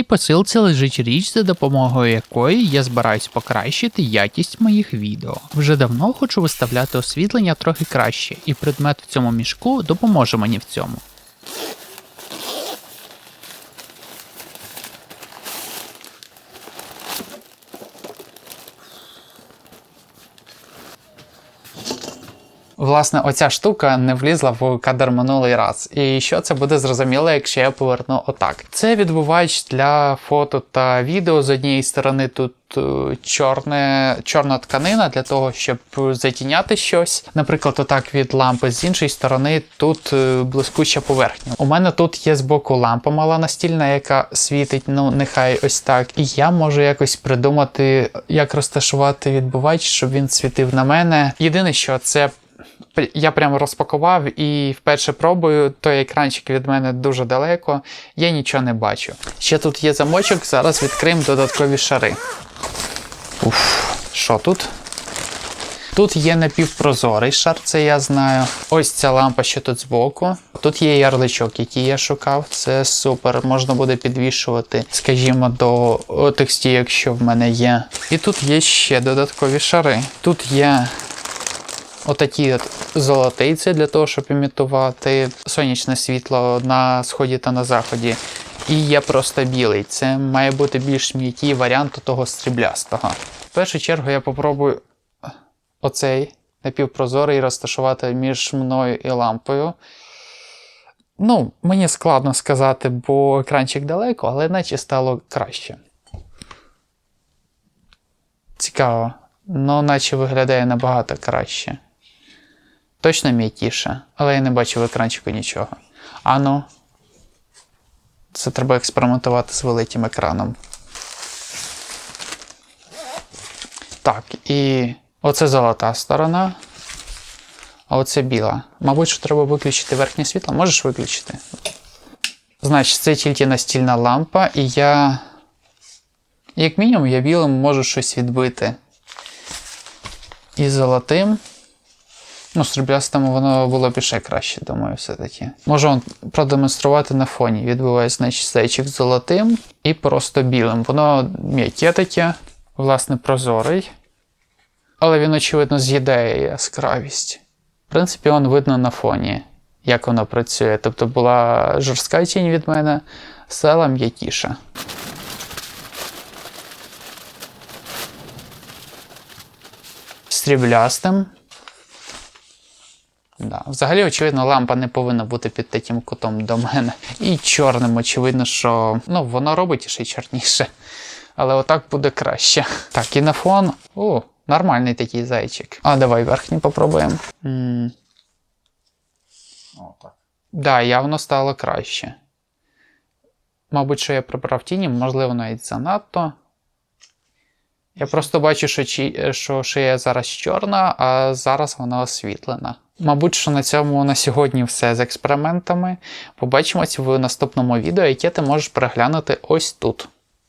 цій посилці лежить річ, за допомогою якої я збираюсь покращити якість моїх відео. Вже давно хочу виставляти освітлення трохи краще, і предмет в цьому мішку допоможе мені в цьому. Власне, оця штука не влізла в кадр минулий раз. І що це буде зрозуміло, якщо я поверну отак. Це відбувач для фото та відео. З однієї сторони тут е, чорне, чорна тканина для того, щоб затіняти щось. Наприклад, отак від лампи. З іншої сторони, тут е, блискуча поверхня. У мене тут є збоку лампа мала настільна, яка світить, ну нехай ось так. І я можу якось придумати, як розташувати відбувач, щоб він світив на мене. Єдине, що це я прямо розпакував і вперше пробую. Той екранчик від мене дуже далеко, я нічого не бачу. Ще тут є замочок, зараз відкриємо додаткові шари. Уф, що тут? Тут є напівпрозорий шар, це я знаю. Ось ця лампа, що тут збоку. Тут є ярличок, який я шукав. Це супер. Можна буде підвішувати, скажімо, до текстів, якщо в мене є. І тут є ще додаткові шари. Тут є отакі от золотиці для того, щоб імітувати сонячне світло на сході та на заході. І є просто білий. Це має бути більш м'який варіант того стріблястого. В першу чергу я попробую оцей напівпрозорий розташувати між мною і лампою. Ну, мені складно сказати, бо екранчик далеко, але наче стало краще. Цікаво. Ну, наче виглядає набагато краще. Точно м'якіше, але я не бачу в екранчику нічого. Ану. Це треба експериментувати з великим екраном. Так, і оце золота сторона. А оце біла. Мабуть, що треба виключити верхнє світло. Можеш виключити? Значить, це тільки настільна лампа, і я. Як мінімум, я білим можу щось відбити. І золотим. Ну, сріблястим воно було б ще краще, думаю, все-таки. Можу продемонструвати на фоні. Відбувається, значить, зайчик золотим і просто білим. Воно м'яке таке, власне, прозорий. Але він, очевидно, з'їдає яскравість. В принципі, он видно на фоні, як воно працює. Тобто була жорстка тінь від мене, стала м'якіша. Сріблястим. Да. Взагалі, очевидно, лампа не повинна бути під таким кутом до мене. І чорним, очевидно, що ну, воно робить ще чорніше. Але отак буде краще. Так, і на фон. О, нормальний такий зайчик. А давай верхній попробуємо. м О, так. Да, явно стало краще. Мабуть, що я прибрав тіні, можливо, навіть занадто. Я просто бачу, що, чи, що шия зараз чорна, а зараз вона освітлена. Мабуть, що на цьому на сьогодні все з експериментами. Побачимось в наступному відео, яке ти можеш переглянути ось тут.